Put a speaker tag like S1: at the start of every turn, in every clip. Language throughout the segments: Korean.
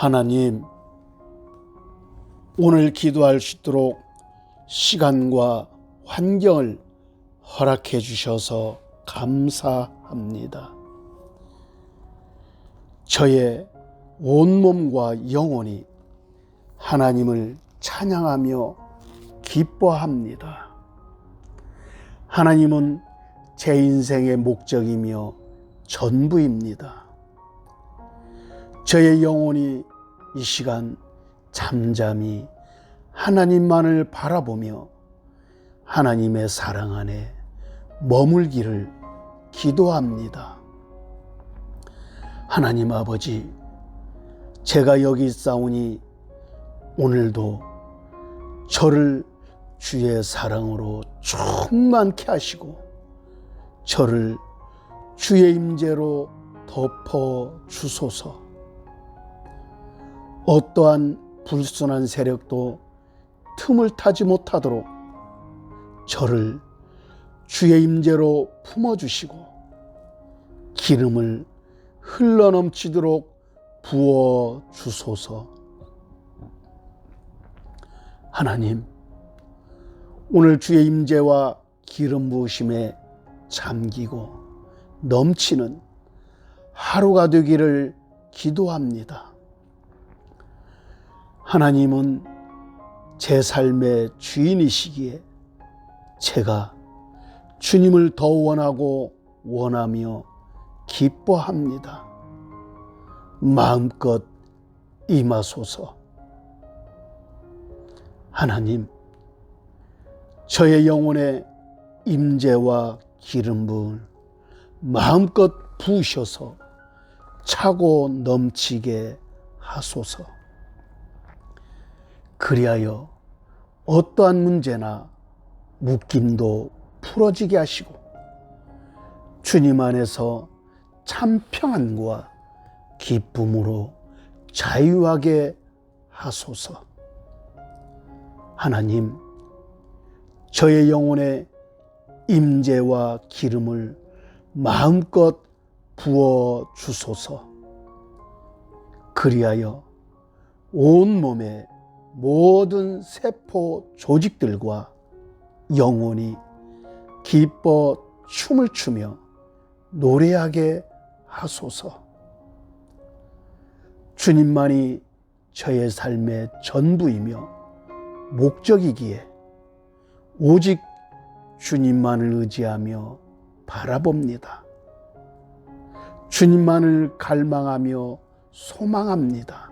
S1: 하나님, 오늘 기도할 수 있도록 시간과 환경을 허락해 주셔서 감사합니다. 저의 온몸과 영혼이 하나님을 찬양하며 기뻐합니다. 하나님은 제 인생의 목적이며 전부입니다. 저의 영혼이 이 시간 잠잠히 하나님만을 바라보며 하나님의 사랑 안에 머물기를 기도합니다. 하나님 아버지, 제가 여기 싸우니 오늘도 저를 주의 사랑으로 충만케 하시고 저를 주의 임재로 덮어 주소서. 어떠한 불순한 세력도 틈을 타지 못하도록 저를 주의 임재로 품어 주시고 기름을 흘러넘치도록 부어 주소서. 하나님, 오늘 주의 임재와 기름 부으심에 잠기고 넘치는 하루가 되기를 기도합니다. 하나님은 제 삶의 주인이시기에 제가 주님을 더 원하고 원하며 기뻐합니다. 마음껏 임하소서. 하나님, 저의 영혼에 임재와 기름 부을 마음껏 부으셔서 차고 넘치게 하소서. 그리하여 어떠한 문제나 묶임도 풀어지게 하시고 주님 안에서 참 평안과 기쁨으로 자유하게 하소서. 하나님, 저의 영혼에 임재와 기름을 마음껏 부어 주소서. 그리하여 온 몸에 모든 세포 조직들과 영혼이 기뻐 춤을 추며 노래하게 하소서. 주님만이 저의 삶의 전부이며 목적이기에 오직 주님만을 의지하며 바라봅니다. 주님만을 갈망하며 소망합니다.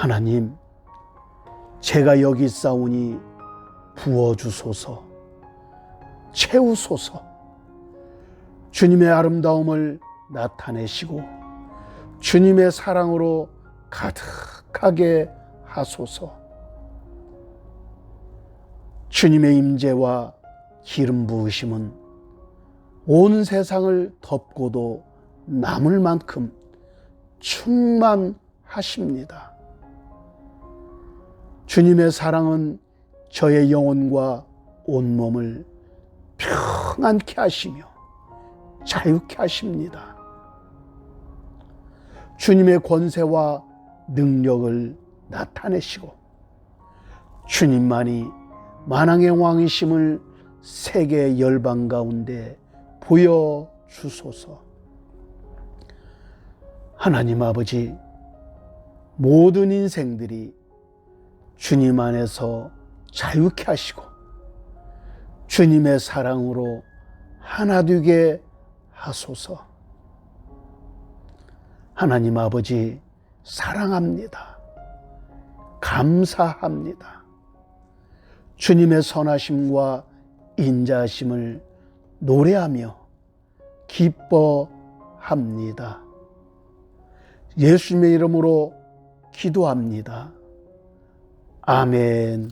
S1: 하나님, 제가 여기 싸우니 부어주소서, 채우소서, 주님의 아름다움을 나타내시고, 주님의 사랑으로 가득하게 하소서. 주님의 임재와 기름 부으심은 온 세상을 덮고도 남을 만큼 충만하십니다. 주님의 사랑은 저의 영혼과 온몸을 평안케 하시며 자유케 하십니다. 주님의 권세와 능력을 나타내시고 주님만이 만왕의 왕이심을 세계 열방 가운데 보여 주소서. 하나님 아버지, 모든 인생들이 주님 안에서 자유케 하시고 주님의 사랑으로 하나 되게 하소서. 하나님 아버지, 사랑합니다. 감사합니다. 주님의 선하심과 인자하심을 노래하며 기뻐합니다. 예수님의 이름으로 기도합니다. 아멘.